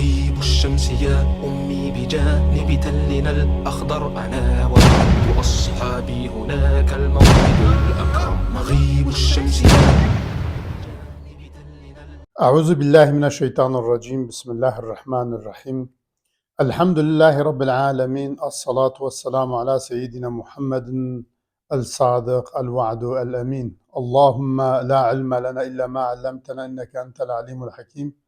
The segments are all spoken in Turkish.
مغيب الشمس يا أمي بجانب تلنا الأخضر. أنا وبعض أصحابي هناك الموعد الأكرم. مغيب الشمس يا أعوذ بالله من الشيطان الرجيم. بسم الله الرحمن الرحيم. الحمد لله رب العالمين. الصلاة والسلام على سيدنا محمد الصادق الوعد الأمين. اللهم لا علم لنا إلا ما علمتنا إنك أنت العليم الحكيم.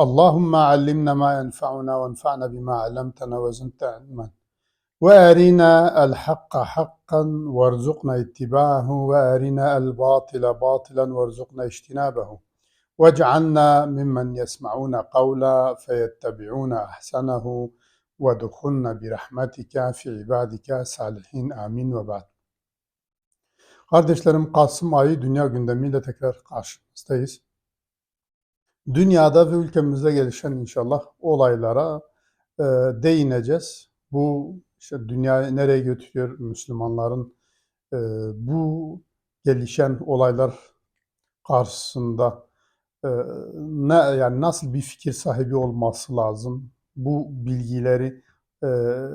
اللهم علمنا ما ينفعنا وانفعنا بما علمتنا وزدنا علما وأرنا الحق حقا وارزقنا اتباعه وأرنا الباطل باطلا وارزقنا اجتنابه واجعلنا ممن يسمعون قولا فيتبعون أحسنه وادخلنا برحمتك في عبادك صالحين amin ve ba'd. Kardeşlerim Kasım ayı dünya gündemiyle tekrar karşınızdayız. Dünyada ve ülkemizde gelişen inşallah olaylara e, değineceğiz. Bu işte dünyayı nereye götürüyor Müslümanların e, bu gelişen olaylar karşısında e, ne yani nasıl bir fikir sahibi olması lazım? Bu bilgileri e,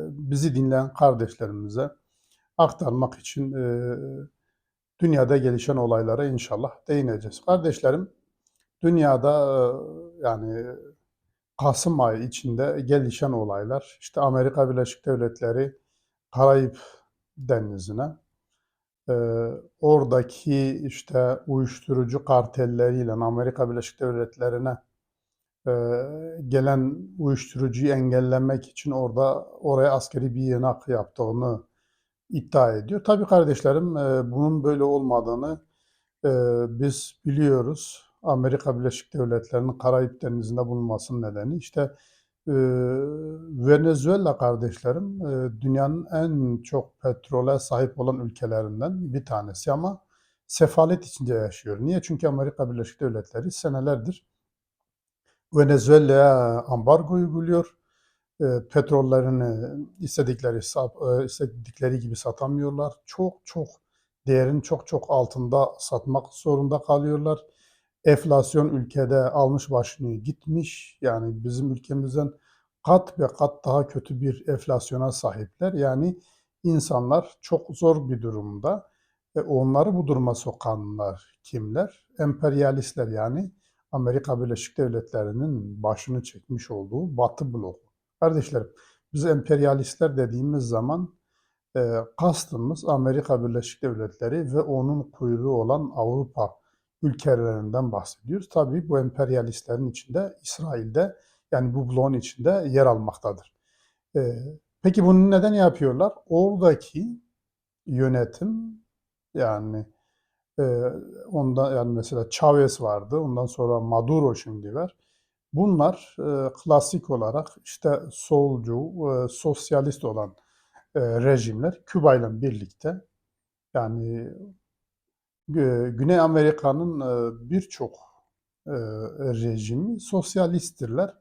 bizi dinleyen kardeşlerimize aktarmak için e, dünyada gelişen olaylara inşallah değineceğiz. Kardeşlerim, dünyada e, yani Kasım ayı içinde gelişen olaylar, işte Amerika Birleşik Devletleri Karayip Denizi'ne, e, oradaki işte uyuşturucu kartelleriyle Amerika Birleşik Devletleri'ne e, gelen uyuşturucuyu engellemek için orada oraya askeri bir yanak yaptığını iddia ediyor. Tabii kardeşlerim e, bunun böyle olmadığını e, biz biliyoruz. Amerika Birleşik Devletleri'nin Karayip Denizi'nde bulunmasının nedeni işte e, Venezuela kardeşlerim e, dünyanın en çok petrole sahip olan ülkelerinden bir tanesi ama sefalet içinde yaşıyor. Niye? Çünkü Amerika Birleşik Devletleri senelerdir Venezuela'ya ambargo uyguluyor. E, petrollerini istedikleri istedikleri gibi satamıyorlar. Çok çok değerin çok çok altında satmak zorunda kalıyorlar. Enflasyon ülkede almış başını gitmiş. Yani bizim ülkemizden kat ve kat daha kötü bir enflasyona sahipler. Yani insanlar çok zor bir durumda. E, onları bu duruma sokanlar kimler? Emperyalistler yani Amerika Birleşik Devletleri'nin başını çekmiş olduğu Batı bloku. Kardeşlerim, biz emperyalistler dediğimiz zaman e, kastımız Amerika Birleşik Devletleri ve onun kuyruğu olan Avrupa ülkelerinden bahsediyoruz. Tabii bu emperyalistlerin içinde İsrail'de yani bu bloğun içinde yer almaktadır. E, peki bunu neden yapıyorlar? Oradaki yönetim yani e, onda yani mesela Chavez vardı, ondan sonra Maduro şimdi var. Bunlar e, klasik olarak işte solcu, e, sosyalist olan e, rejimler Küba ile birlikte yani Güney Amerika'nın e, birçok e, rejimi sosyalisttirler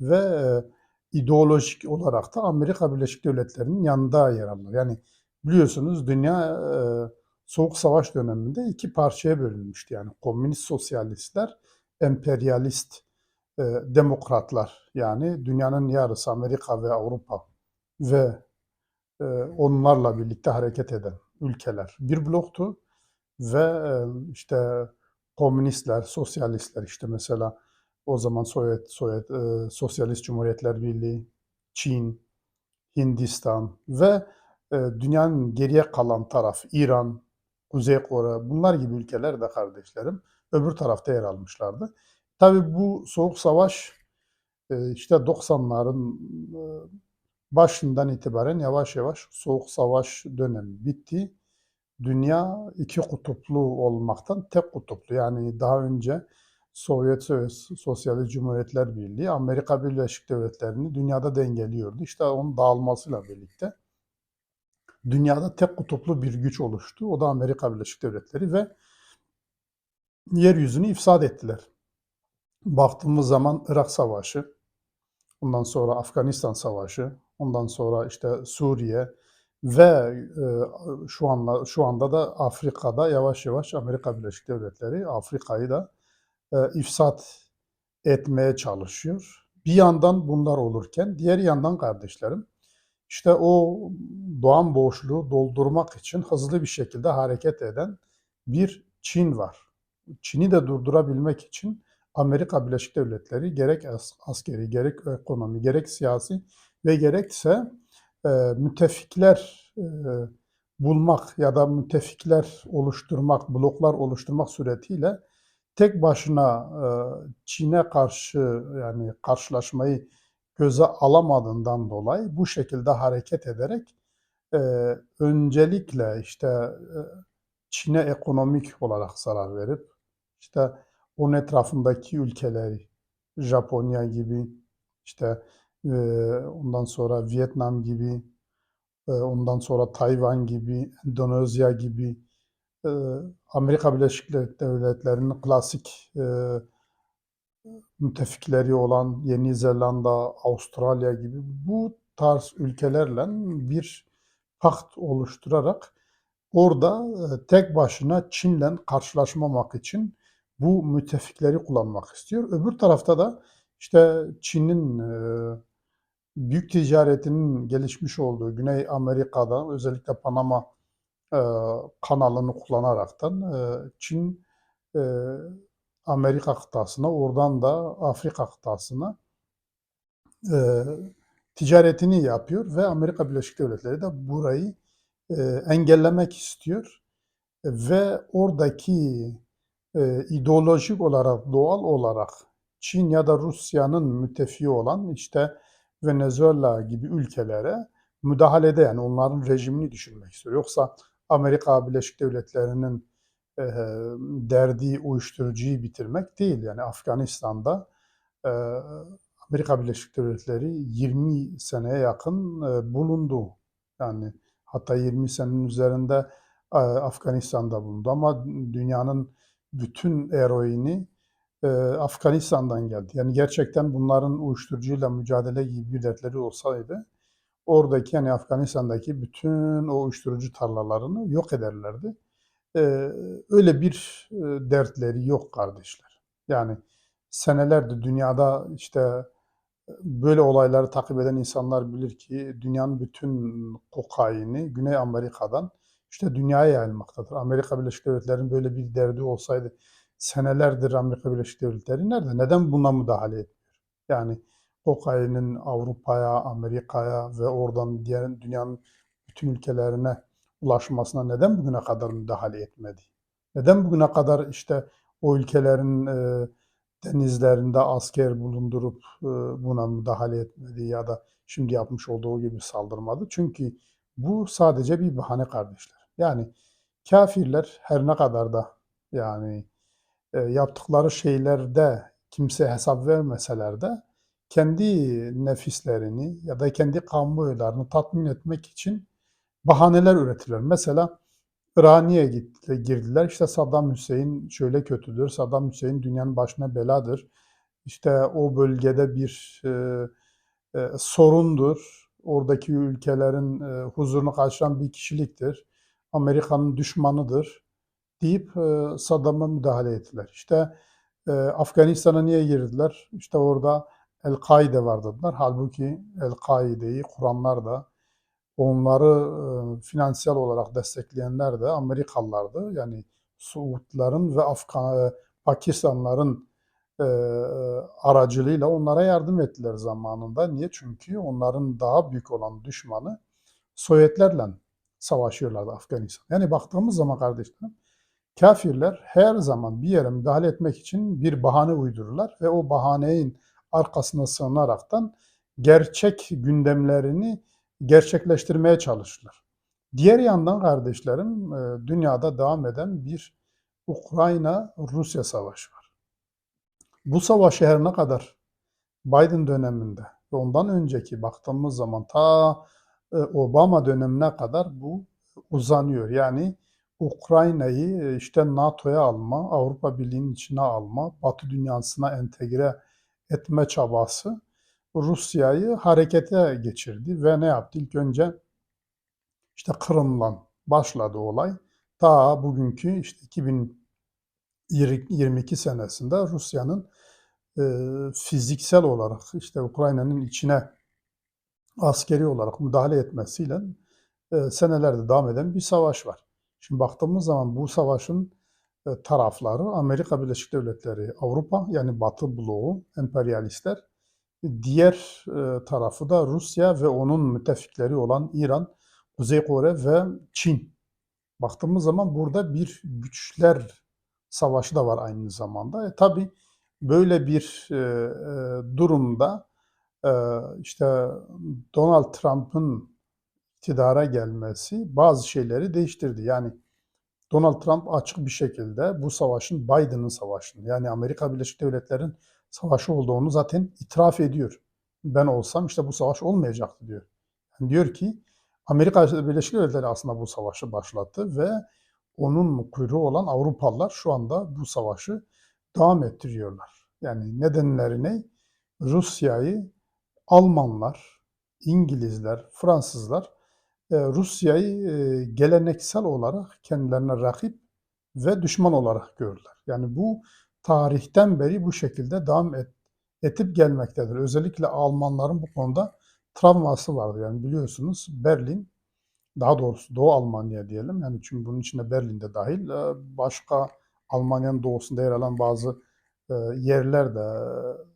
ve e, ideolojik olarak da Amerika Birleşik Devletleri'nin yanında yer alırlar. Yani biliyorsunuz dünya Soğuk Savaş döneminde iki parçaya bölünmüştü. Yani komünist sosyalistler, emperyalist demokratlar. Yani dünyanın yarısı Amerika ve Avrupa ve onlarla birlikte hareket eden ülkeler bir bloktu ve işte komünistler, sosyalistler işte mesela o zaman Sovyet, Sovyet e, Sosyalist Cumhuriyetler Birliği, Çin, Hindistan ve e, dünyanın geriye kalan taraf İran, Kuzey Kore bunlar gibi ülkeler de kardeşlerim öbür tarafta yer almışlardı. Tabii bu soğuk savaş e, işte 90'ların e, başından itibaren yavaş yavaş soğuk savaş dönemi bitti. Dünya iki kutuplu olmaktan tek kutuplu. Yani daha önce Sovyet Sosyalist Cumhuriyetler Birliği Amerika Birleşik Devletleri'ni dünyada dengeliyordu. İşte onun dağılmasıyla birlikte dünyada tek kutuplu bir güç oluştu. O da Amerika Birleşik Devletleri ve yeryüzünü ifsad ettiler. Baktığımız zaman Irak Savaşı, ondan sonra Afganistan Savaşı, ondan sonra işte Suriye ve e, şu anda şu anda da Afrika'da yavaş yavaş Amerika Birleşik Devletleri Afrika'yı da e, ifsat etmeye çalışıyor. Bir yandan bunlar olurken diğer yandan kardeşlerim işte o doğan boşluğu doldurmak için hızlı bir şekilde hareket eden bir Çin var. Çin'i de durdurabilmek için Amerika Birleşik Devletleri gerek as- askeri, gerek ekonomi, gerek siyasi ve gerekse e, müttefikler e, bulmak ya da müttefikler oluşturmak, bloklar oluşturmak suretiyle tek başına e, Çin'e karşı yani karşılaşmayı göze alamadığından dolayı bu şekilde hareket ederek e, öncelikle işte Çin'e ekonomik olarak zarar verip işte onun etrafındaki ülkeleri Japonya gibi işte ondan sonra Vietnam gibi ondan sonra Tayvan gibi Endonezya gibi Amerika Birleşik Devletleri'nin klasik müttefikleri olan Yeni Zelanda, Avustralya gibi bu tarz ülkelerle bir pakt oluşturarak orada tek başına Çin'le karşılaşmamak için bu müttefikleri kullanmak istiyor. Öbür tarafta da işte Çin'in büyük ticaretinin gelişmiş olduğu Güney Amerika'da özellikle Panama e, kanalını kullanaraktan e, Çin e, Amerika kıtasına, oradan da Afrika kıtasına e, ticaretini yapıyor ve Amerika Birleşik Devletleri de burayı e, engellemek istiyor ve oradaki e, ideolojik olarak, doğal olarak Çin ya da Rusya'nın müttefiği olan işte Venezuela gibi ülkelere müdahalede yani onların rejimini düşürmek istiyor. Yoksa Amerika Birleşik Devletleri'nin derdi uyuşturucuyu bitirmek değil. Yani Afganistan'da Amerika Birleşik Devletleri 20 seneye yakın bulundu. Yani hatta 20 senenin üzerinde Afganistan'da bulundu ama dünyanın bütün eroini e, Afganistan'dan geldi. Yani gerçekten bunların uyuşturucuyla mücadele gibi bir dertleri olsaydı oradaki yani Afganistan'daki bütün o uyuşturucu tarlalarını yok ederlerdi. Ee, öyle bir e, dertleri yok kardeşler. Yani senelerdir dünyada işte e, böyle olayları takip eden insanlar bilir ki dünyanın bütün kokaini Güney Amerika'dan işte dünyaya yayılmaktadır. Amerika Birleşik Devletleri'nin böyle bir derdi olsaydı senelerdir Amerika Birleşik Devletleri nerede? Neden buna müdahale etmiyor? Yani kokainin Avrupa'ya, Amerika'ya ve oradan diğer dünyanın bütün ülkelerine ulaşmasına neden bugüne kadar müdahale etmedi? Neden bugüne kadar işte o ülkelerin e, denizlerinde asker bulundurup e, buna müdahale etmedi ya da şimdi yapmış olduğu gibi saldırmadı? Çünkü bu sadece bir bahane kardeşler. Yani kafirler her ne kadar da yani yaptıkları şeylerde kimse hesap vermeseler de kendi nefislerini ya da kendi kamuoylarını tatmin etmek için bahaneler üretirler. Mesela gitti, girdiler. İşte Saddam Hüseyin şöyle kötüdür. Saddam Hüseyin dünyanın başına beladır. İşte o bölgede bir e, e, sorundur. Oradaki ülkelerin e, huzurunu kaçıran bir kişiliktir. Amerika'nın düşmanıdır deyip e, Saddam'a müdahale ettiler. İşte e, Afganistan'a niye girdiler? İşte orada El-Kaide var dediler. Halbuki El-Kaide'yi kuranlar da onları e, finansal olarak destekleyenler de Amerikalılardı. Yani Suudların ve Afgan, Pakistanların aracılığıyla onlara yardım ettiler zamanında. Niye? Çünkü onların daha büyük olan düşmanı Sovyetlerle savaşıyorlardı Afganistan. Yani baktığımız zaman kardeşlerim kafirler her zaman bir yere müdahale etmek için bir bahane uydururlar ve o bahanenin arkasına sığınaraktan gerçek gündemlerini gerçekleştirmeye çalışırlar. Diğer yandan kardeşlerim e, dünyada devam eden bir Ukrayna-Rusya savaşı var. Bu savaşı her ne kadar Biden döneminde ve ondan önceki baktığımız zaman ta e, Obama dönemine kadar bu uzanıyor. Yani Ukrayna'yı e, işte NATO'ya alma, Avrupa Birliği'nin içine alma, Batı dünyasına entegre etme çabası Rusya'yı harekete geçirdi ve ne yaptı? İlk önce işte Kırım'la başladı olay. Ta bugünkü işte 2022 senesinde Rusya'nın eee, fiziksel olarak işte Ukrayna'nın içine askeri olarak müdahale etmesiyle eee, senelerde devam eden bir savaş var. Şimdi baktığımız zaman bu savaşın e, tarafları Amerika Birleşik Devletleri, Avrupa yani Batı bloğu, emperyalistler. Diğer e, tarafı da Rusya ve onun müttefikleri olan İran, Kuzey Kore ve Çin. Baktığımız zaman burada bir güçler savaşı da var aynı zamanda. E, tabii böyle bir e, e, durumda e, işte Donald Trump'ın iktidara gelmesi bazı şeyleri değiştirdi. Yani Donald Trump açık bir şekilde bu savaşın Biden'ın savaşını yani Amerika Birleşik Devletleri'nin savaşı olduğunu zaten itiraf ediyor. Ben olsam işte bu savaş olmayacaktı diyor. Yani diyor ki Amerika Birleşik Devletleri aslında bu savaşı başlattı ve onun kuyruğu olan Avrupalılar şu anda bu savaşı devam ettiriyorlar. Yani nedenleri ne? Rusya'yı Almanlar, İngilizler, Fransızlar Rusya'yı e, geleneksel olarak kendilerine rakip ve düşman olarak gördüler. Yani bu tarihten beri bu şekilde devam et, etip gelmektedir. Özellikle Almanların bu konuda travması vardı. Yani biliyorsunuz Berlin, daha doğrusu Doğu Almanya diyelim. Yani çünkü bunun içinde Berlin de dahil. e, Başka Almanya'nın doğusunda yer alan bazı e, yerler de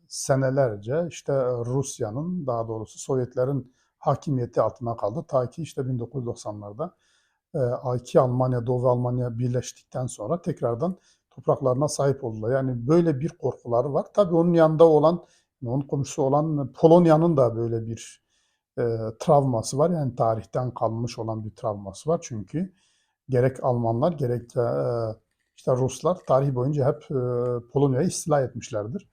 senelerce işte Rusya'nın daha doğrusu Sovyetlerin hakimiyeti altına kaldı. Ta ki işte 1990'larda e, iki Almanya, Doğu Almanya birleştikten sonra tekrardan topraklarına sahip oldular. Yani böyle bir korkuları var. Tabii onun yanında olan, onun komşusu olan Polonya'nın da böyle bir e, travması var. Yani tarihten kalmış olan bir travması var. Çünkü gerek Almanlar gerek de e, işte Ruslar tarih boyunca hep e, Polonya'yı istila etmişlerdir.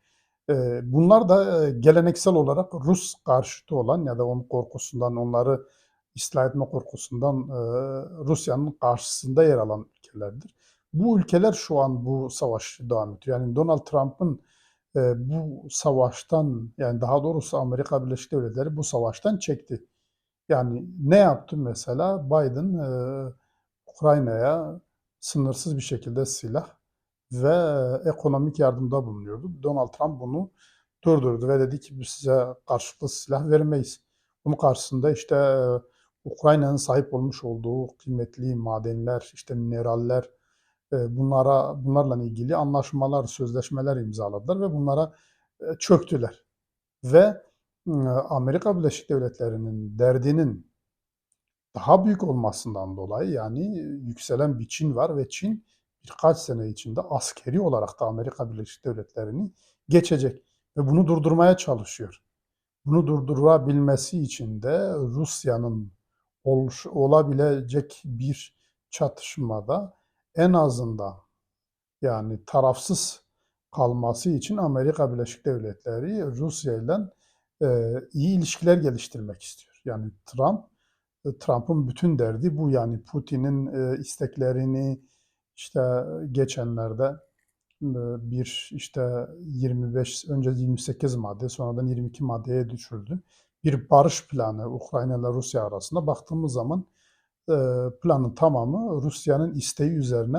Bunlar da geleneksel olarak Rus karşıtı olan ya da onun korkusundan, onları istila etme korkusundan Rusya'nın karşısında yer alan ülkelerdir. Bu ülkeler şu an bu savaşı devam ediyor. Yani Donald Trump'ın bu savaştan yani daha doğrusu Amerika Birleşik Devletleri bu savaştan çekti. Yani ne yaptı mesela? Biden Ukrayna'ya sınırsız bir şekilde silah ve ekonomik yardımda bulunuyordu. Donald Trump bunu durdurdu ve dedi ki biz size karşılıklı silah vermeyiz. Bunun karşısında işte e, Ukrayna'nın sahip olmuş olduğu kıymetli madenler, işte mineraller, e, bunlara bunlarla ilgili anlaşmalar, sözleşmeler imzaladılar ve bunlara e, çöktüler. Ve Amerika Birleşik Devletleri'nin derdinin daha büyük olmasından dolayı yani yükselen bir Çin var ve Çin birkaç sene içinde askeri olarak da Amerika Birleşik Devletleri'ni geçecek ve bunu durdurmaya çalışıyor. Bunu durdurabilmesi için de Rusya'nın oluş, olabilecek bir çatışmada en azından yani tarafsız kalması için Amerika Birleşik Devletleri Rusya ile e, iyi ilişkiler geliştirmek istiyor. Yani Trump e, Trump'ın bütün derdi bu yani Putin'in e, isteklerini işte geçenlerde bir işte 25 önce 28 madde sonradan 22 maddeye düşürdü. Bir barış planı Ukrayna ile Rusya arasında baktığımız zaman planın tamamı Rusya'nın isteği üzerine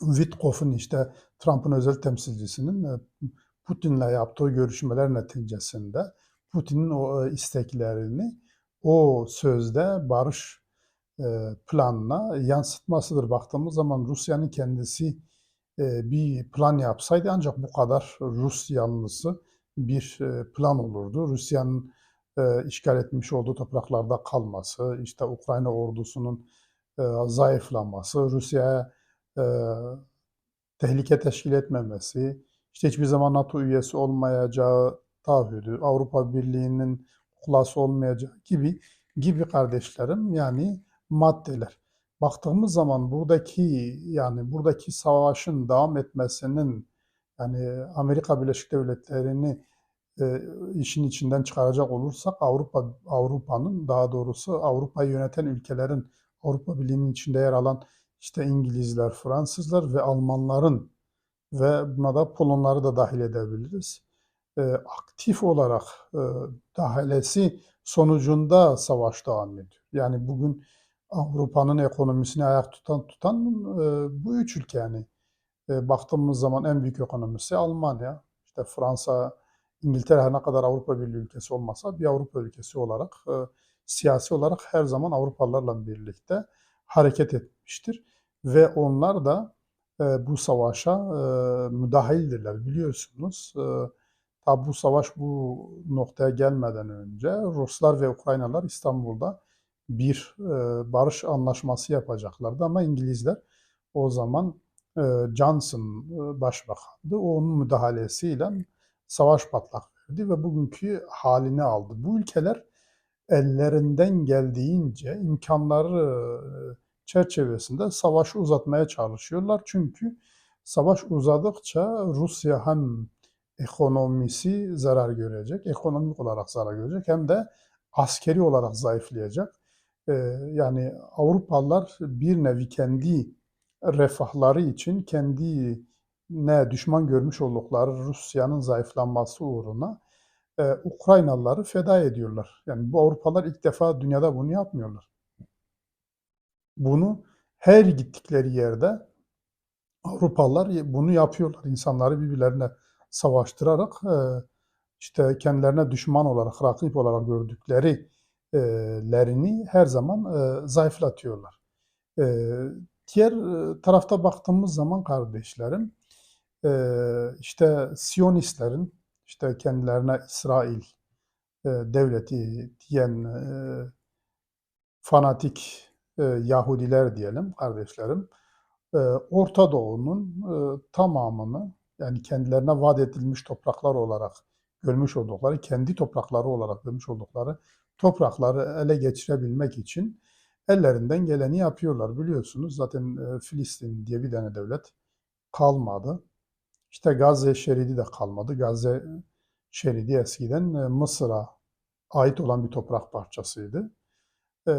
Witkoff'un işte Trump'ın özel temsilcisinin Putin'le yaptığı görüşmeler neticesinde Putin'in o isteklerini o sözde barış planına yansıtmasıdır. Baktığımız zaman Rusya'nın kendisi e, bir plan yapsaydı ancak bu kadar Rus yanlısı bir e, plan olurdu. Rusya'nın e, işgal etmiş olduğu topraklarda kalması, işte Ukrayna ordusunun e, zayıflaması, Rusya'ya e, tehlike teşkil etmemesi, işte hiçbir zaman NATO üyesi olmayacağı taahhüdü, Avrupa Birliği'nin kulası olmayacağı gibi gibi kardeşlerim yani maddeler. Baktığımız zaman buradaki yani buradaki savaşın devam etmesinin yani Amerika Birleşik Devletleri'ni e, işin içinden çıkaracak olursak Avrupa Avrupa'nın daha doğrusu Avrupa'yı yöneten ülkelerin Avrupa Birliği'nin içinde yer alan işte İngilizler, Fransızlar ve Almanların ve buna da Polonları da dahil edebiliriz. E, aktif olarak e, dahilesi sonucunda savaş devam ediyor. Yani bugün Avrupa'nın ekonomisini ayak tutan tutan e, bu üç ülke yani. E, baktığımız zaman en büyük ekonomisi Almanya, işte Fransa, İngiltere her ne kadar Avrupa Birliği ülkesi olmasa bir Avrupa ülkesi olarak e, siyasi olarak her zaman Avrupalılarla birlikte hareket etmiştir. Ve onlar da bu savaşa müdahildirler biliyorsunuz. E, tabi bu savaş bu noktaya gelmeden önce Ruslar ve Ukraynalılar İstanbul'da bir e, barış anlaşması yapacaklardı ama İngilizler o zaman e, Johnson e, başbakandı. Onun müdahalesiyle savaş patlak verdi ve bugünkü halini aldı. Bu ülkeler ellerinden geldiğince imkanları çerçevesinde savaşı uzatmaya çalışıyorlar. Çünkü savaş uzadıkça Rusya hem ekonomisi zarar görecek, ekonomik olarak zarar görecek hem de askeri olarak zayıflayacak. Ee, yani Avrupalılar bir nevi kendi refahları için kendi ne düşman görmüş oldukları Rusya'nın zayıflanması uğruna e, Ukraynalıları feda ediyorlar. Yani bu Avrupalılar ilk defa dünyada bunu yapmıyorlar. Bunu her gittikleri yerde Avrupalılar bunu yapıyorlar. İnsanları birbirlerine savaştırarak e, işte kendilerine düşman olarak, rakip olarak gördükleri lerini her zaman zayıflatıyorlar. Diğer tarafta baktığımız zaman kardeşlerim, işte Siyonistlerin, işte kendilerine İsrail devleti diyen fanatik Yahudiler diyelim kardeşlerim, Orta Doğu'nun tamamını yani kendilerine vaat edilmiş topraklar olarak görmüş oldukları, kendi toprakları olarak görmüş oldukları toprakları ele geçirebilmek için ellerinden geleni yapıyorlar. Biliyorsunuz zaten e, Filistin diye bir tane devlet kalmadı. İşte Gazze şeridi de kalmadı. Gazze şeridi eskiden e, Mısır'a ait olan bir toprak parçasıydı. E,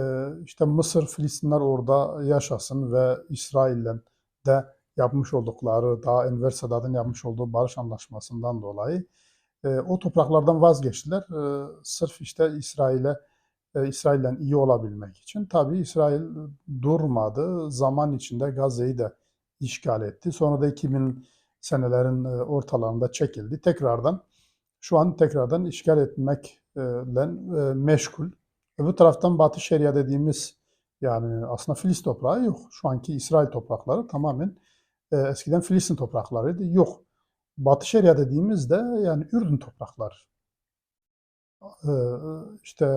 işte Mısır, Filistinler orada yaşasın ve İsrail'le de yapmış oldukları, daha Enver Sadat'ın yapmış olduğu barış anlaşmasından dolayı e, o topraklardan vazgeçtiler. E, sırf işte İsrail'e e, İsrail'le iyi olabilmek için. Tabii İsrail durmadı. Zaman içinde Gazze'yi de işgal etti. Sonra da 2000 senelerin e, ortalarında çekildi. Tekrardan şu an tekrardan işgal etmekle e, meşgul. Öbür taraftan Batı Şeria dediğimiz yani aslında Filistin toprağı yok. Şu anki İsrail toprakları tamamen e, eskiden Filistin topraklarıydı. Yok. Batı Şeria dediğimizde yani Ürdün toprakları. E, işte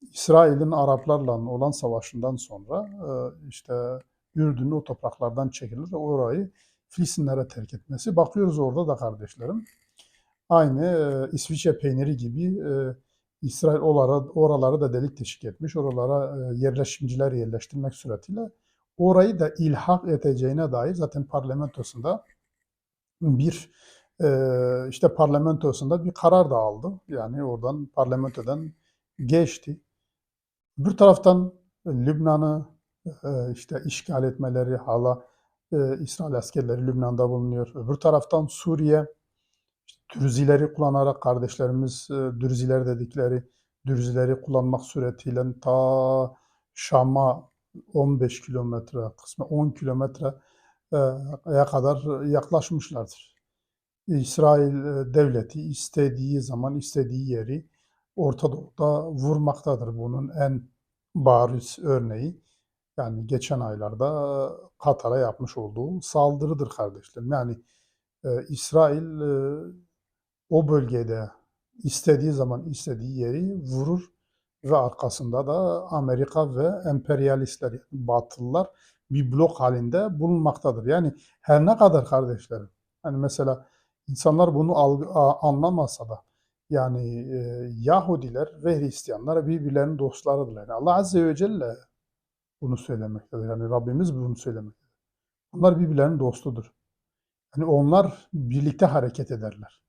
İsrail'in Araplarla olan savaşından sonra e, işte Ürdün'ü o topraklardan çekilir orayı Filistinlere terk etmesi. Bakıyoruz orada da kardeşlerim. Aynı e, İsviçre peyniri gibi e, İsrail oralara, oraları da delik deşik etmiş. Oralara yerleşimciler yerleştirmek suretiyle orayı da ilhak edeceğine dair zaten parlamentosunda bir e, işte parlamentosunda bir karar da aldı. Yani oradan parlamentodan geçti. Bir taraftan Lübnan'ı e, işte işgal etmeleri hala e, İsrail askerleri Lübnan'da bulunuyor. Öbür taraftan Suriye işte Dürzileri kullanarak kardeşlerimiz e, Dürziler dedikleri Dürzileri kullanmak suretiyle ta Şam'a 15 kilometre kısmı 10 kilometreye kadar yaklaşmışlardır. İsrail e, devleti istediği zaman istediği yeri Orta Doğu'da vurmaktadır. Bunun en bariz örneği yani geçen aylarda Katar'a yapmış olduğu saldırıdır kardeşlerim. Yani e, İsrail e, o bölgede istediği zaman istediği yeri vurur ve arkasında da Amerika ve emperyalistler, Batılılar bir blok halinde bulunmaktadır. Yani her ne kadar kardeşlerim, hani mesela insanlar bunu algı, anlamasa da yani e, Yahudiler ve Hristiyanlar birbirlerinin dostlarıdırlar. Yani Allah Azze ve Celle bunu söylemektedir. Yani Rabbimiz bunu söylemektedir. Onlar birbirlerinin dostudur. Yani onlar birlikte hareket ederler.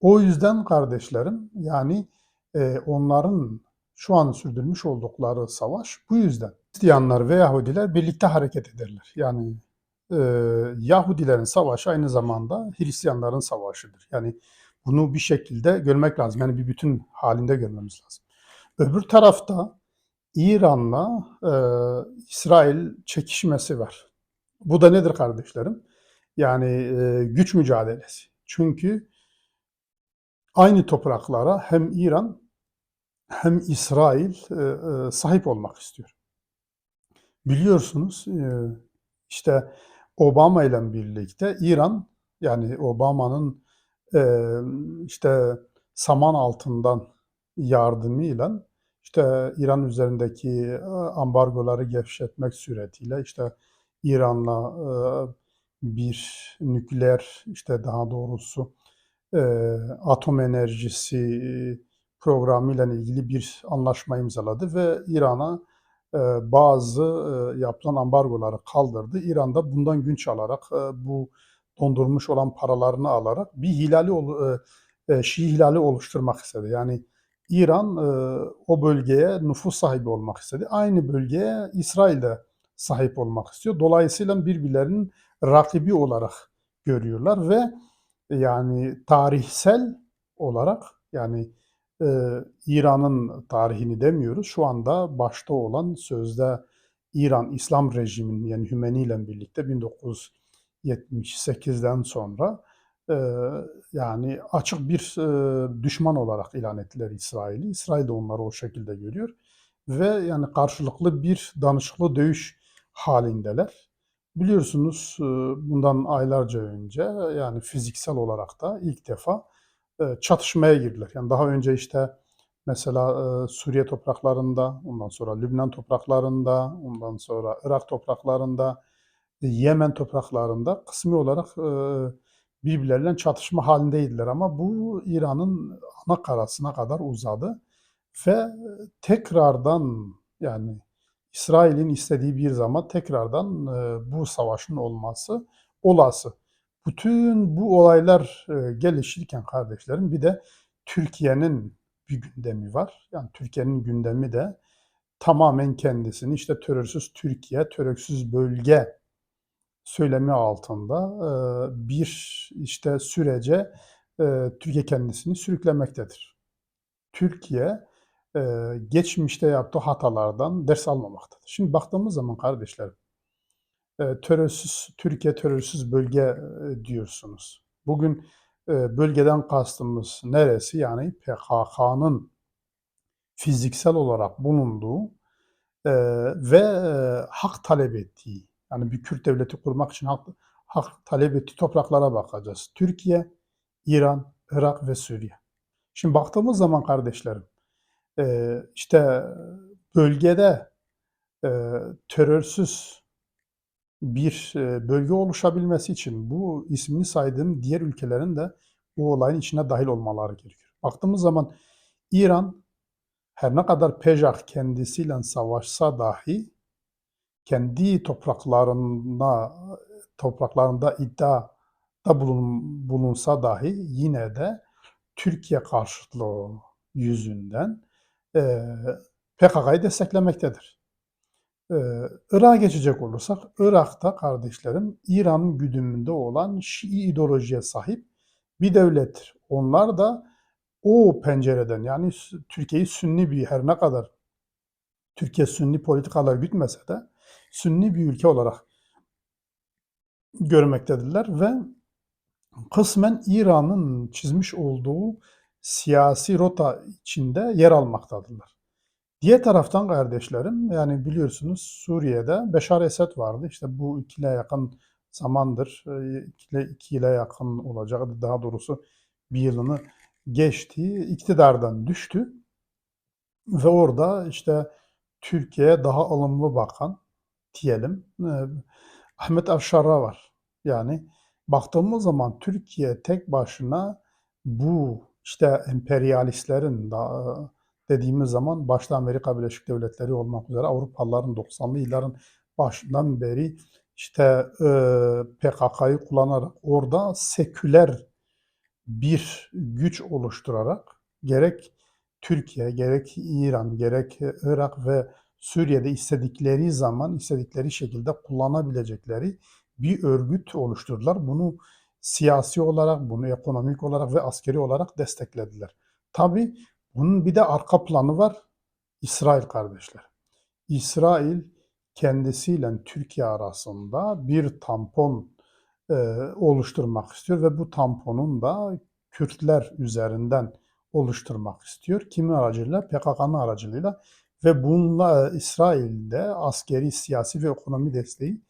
O yüzden kardeşlerim yani e, onların şu an sürdürmüş oldukları savaş bu yüzden. Hristiyanlar ve Yahudiler birlikte hareket ederler. Yani e, Yahudilerin savaşı aynı zamanda Hristiyanların savaşıdır. Yani bunu bir şekilde görmek lazım. Yani bir bütün halinde görmemiz lazım. Öbür tarafta İran'la e, İsrail çekişmesi var. Bu da nedir kardeşlerim? Yani e, güç mücadelesi. Çünkü aynı topraklara hem İran hem İsrail e, e, sahip olmak istiyor. Biliyorsunuz e, işte Obama ile birlikte İran yani Obama'nın e, işte saman altından yardımıyla işte İran üzerindeki e, ambargoları gevşetmek suretiyle işte İran'la bir nükleer işte daha doğrusu atom enerjisi programıyla ilgili bir anlaşma imzaladı ve İran'a bazı e, yapılan ambargoları kaldırdı. İran da bundan günç alarak e, bu dondurmuş olan paralarını alarak bir hilali e, Şii hilali oluşturmak istedi. Yani İran o bölgeye nüfus sahibi olmak istedi. Aynı bölgeye İsrail de sahip olmak istiyor. Dolayısıyla birbirlerinin rakibi olarak görüyorlar ve yani tarihsel olarak yani e, İran'ın tarihini demiyoruz. Şu anda başta olan sözde İran İslam rejiminin yani Hümeyni ile birlikte 1978'den sonra e, yani açık bir e, düşman olarak ilan ettiler İsrail'i. İsrail de onları o şekilde görüyor ve yani karşılıklı bir danışıklı dövüş halindeler. Biliyorsunuz bundan aylarca önce yani fiziksel olarak da ilk defa çatışmaya girdiler. Yani daha önce işte mesela e, Suriye topraklarında, ondan sonra Lübnan topraklarında, ondan sonra Irak topraklarında, e, Yemen topraklarında kısmi olarak e, birbirleriyle çatışma halindeydiler ama bu İran'ın ana karasına kadar uzadı ve e, tekrardan yani İsrail'in istediği bir zaman tekrardan e, bu savaşın olması olası. Bütün bu olaylar e, gelişirken kardeşlerim bir de Türkiye'nin bir gündemi var. Yani Türkiye'nin gündemi de tamamen kendisini işte terörsüz Türkiye, terörsüz bölge söylemi altında e, bir işte sürece e, Türkiye kendisini sürüklemektedir. Türkiye geçmişte yaptığı hatalardan ders almamaktadır. Şimdi baktığımız zaman kardeşlerim, terörsüz Türkiye terörsüz bölge diyorsunuz. Bugün bölgeden kastımız neresi? Yani PKK'nın fiziksel olarak bulunduğu ve hak talep ettiği, yani bir Kürt devleti kurmak için hak, hak talep ettiği topraklara bakacağız. Türkiye, İran, Irak ve Suriye. Şimdi baktığımız zaman kardeşlerim, işte bölgede terörsüz bir e, bölge oluşabilmesi için bu ismini saydığım diğer ülkelerin de bu olayın içine dahil olmaları gerekiyor. Baktığımız zaman İran her ne kadar Pejah kendisiyle savaşsa dahi kendi topraklarına topraklarında iddiada bulun, bulunsa dahi yine de Türkiye karşıtlığı yüzünden e, PKK'yı desteklemektedir. Ee, Irak'a geçecek olursak, Irak'ta kardeşlerim İran'ın güdümünde olan Şii ideolojiye sahip bir devlettir. Onlar da o pencereden yani Türkiye'yi Sünni bir her ne kadar Türkiye Sünni politikalar gütmese de Sünni bir ülke olarak görmektedirler ve kısmen İran'ın çizmiş olduğu siyasi rota içinde yer almaktadırlar. Diğer taraftan kardeşlerim yani biliyorsunuz Suriye'de Beşar Esed vardı. İşte bu iki ile yakın zamandır, e, iki ile, iki ile yakın olacak daha doğrusu bir yılını geçti. iktidardan düştü. Ve orada işte Türkiye'ye daha ılımlı bakan diyelim e, Ahmet Avşar'a var. Yani baktığımız zaman Türkiye tek başına bu işte emperyalistlerin da dediğimiz zaman başta Amerika Birleşik Devletleri olmak üzere Avrupalıların 90'lı yılların başından beri işte e, PKK'yı kullanarak orada seküler bir güç oluşturarak gerek Türkiye, gerek İran, gerek Irak ve Suriye'de istedikleri zaman, istedikleri şekilde kullanabilecekleri bir örgüt oluşturdular. Bunu siyasi olarak, bunu ekonomik olarak ve askeri olarak desteklediler. Tabi bunun bir de arka planı var. İsrail kardeşler. İsrail kendisiyle Türkiye arasında bir tampon eee, oluşturmak istiyor ve bu tamponun da Kürtler üzerinden oluşturmak istiyor. Kimin aracılığıyla? PKK'nın aracılığıyla ve bununla İsrail'de askeri, siyasi ve ekonomi desteği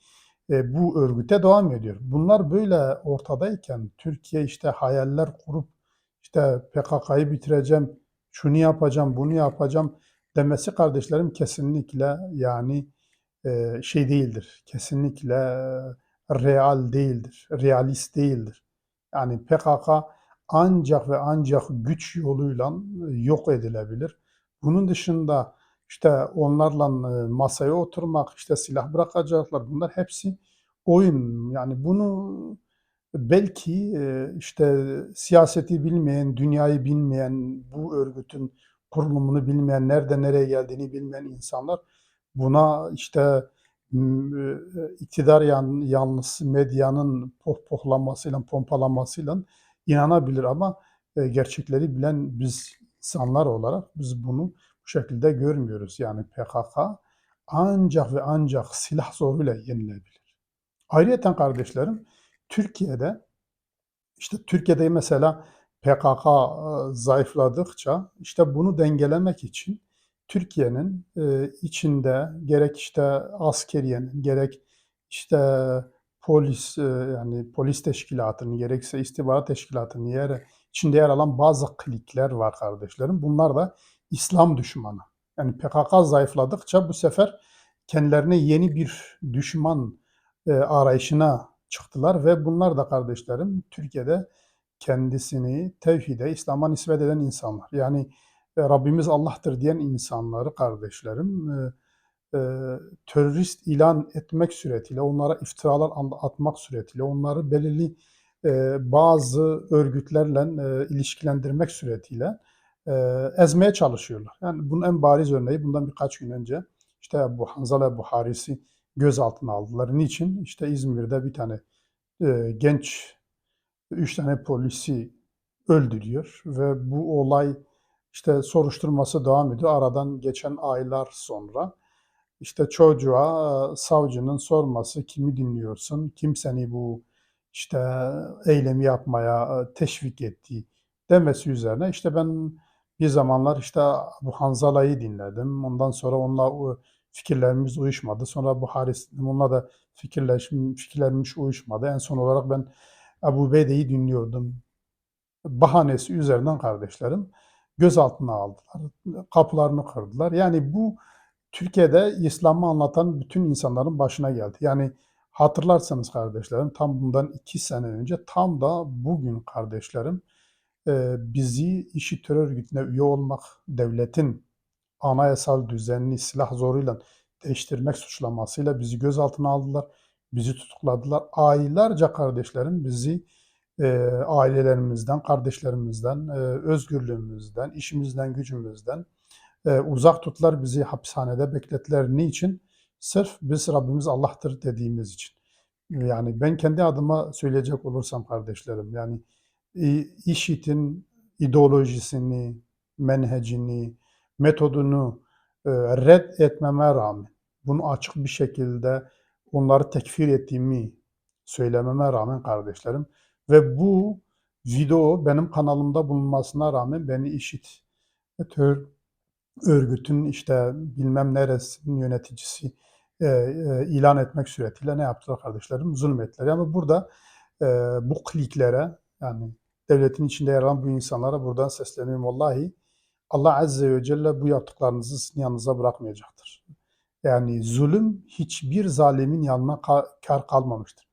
e, bu örgüte devam ediyor. Bunlar böyle ortadayken Türkiye işte hayaller kurup işte PKK'yı bitireceğim, şunu yapacağım, bunu yapacağım demesi kardeşlerim kesinlikle yani e, şey değildir. Kesinlikle e, real değildir. Realist değildir. Yani PKK ancak ve ancak güç yoluyla e, yok edilebilir. Bunun dışında işte onlarla masaya oturmak, işte silah bırakacaklar. Bunlar hepsi oyun. Yani bunu belki e, işte siyaseti bilmeyen, dünyayı bilmeyen, bu örgütün kurulumunu bilmeyen, nerede nereye geldiğini bilmeyen insanlar buna işte e, iktidar yan, yanlısı medyanın pohpohlamasıyla, pompalamasıyla inanabilir ama e, gerçekleri bilen biz insanlar olarak biz bunu bu şekilde görmüyoruz. Yani PKK ancak ve ancak silah zoruyla yenilebilir. Ayrıca kardeşlerim Türkiye'de işte Türkiye'de mesela PKK e, zayıfladıkça işte bunu dengelemek için Türkiye'nin e, içinde gerek işte askeriyenin gerek işte polis e, yani polis teşkilatının gerekse istihbarat teşkilatının yer, içinde yer alan bazı klikler var kardeşlerim. Bunlar da İslam düşmanı. Yani PKK zayıfladıkça bu sefer kendilerine yeni bir düşman arayışına çıktılar ve bunlar da kardeşlerim Türkiye'de kendisini tevhide, İslam'a nispet eden insanlar. Yani e, Rabbimiz Allah'tır diyen insanları kardeşlerim e, e, terörist ilan etmek suretiyle, onlara iftiralar atmak suretiyle, onları belirli bazı örgütlerle ilişkilendirmek suretiyle ezmeye çalışıyorlar. Yani bunun en bariz örneği bundan birkaç gün önce işte bu Hanzala Buharisi gözaltına aldılar. Niçin? İşte İzmir'de bir tane e, genç üç tane polisi öldürüyor ve bu olay işte soruşturması devam ediyor. Aradan geçen aylar sonra işte çocuğa e, savcının sorması kimi dinliyorsun, kim seni bu işte eylemi yapmaya e, teşvik etti demesi üzerine işte ben bir zamanlar işte bu Hanzala'yı dinledim. Ondan sonra onunla fikirlerimiz uyuşmadı. Sonra Buhari onunla da fikirleş, fikirlerimiz uyuşmadı. En son olarak ben Ebu Beyde'yi dinliyordum. Bahanesi üzerinden kardeşlerim gözaltına aldılar. Kapılarını kırdılar. Yani bu Türkiye'de İslam'ı anlatan bütün insanların başına geldi. Yani hatırlarsanız kardeşlerim tam bundan iki sene önce tam da bugün kardeşlerim bizi işi terör örgütüne üye olmak, devletin anayasal düzenini silah zoruyla değiştirmek suçlamasıyla bizi gözaltına aldılar, bizi tutukladılar. Aylarca kardeşlerim bizi e, ailelerimizden, kardeşlerimizden, e, özgürlüğümüzden, işimizden, gücümüzden e, uzak tuttular. Bizi hapishanede beklettiler. Niçin? Sırf biz Rabbimiz Allah'tır dediğimiz için. Yani ben kendi adıma söyleyecek olursam kardeşlerim, yani IŞİD'in ideolojisini, menhecini, metodunu e, red etmeme rağmen, bunu açık bir şekilde onları tekfir ettiğimi söylememe rağmen kardeşlerim ve bu video benim kanalımda bulunmasına rağmen beni IŞİD terör örgütün işte bilmem neresinin yöneticisi e, e, ilan etmek suretiyle ne yaptılar kardeşlerim? Zulmettiler. Yani burada e, bu kliklere yani devletin içinde yer alan bu insanlara buradan sesleniyorum. Vallahi Allah Azze ve Celle bu yaptıklarınızı sizin yanınıza bırakmayacaktır. Yani zulüm hiçbir zalimin yanına kar kalmamıştır.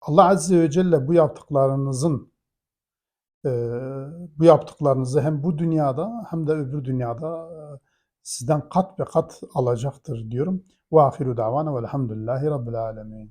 Allah Azze ve Celle bu yaptıklarınızın e, bu yaptıklarınızı hem bu dünyada hem de öbür dünyada e, sizden kat be kat alacaktır diyorum. Ve ahiru davana velhamdülillahi rabbil alemin.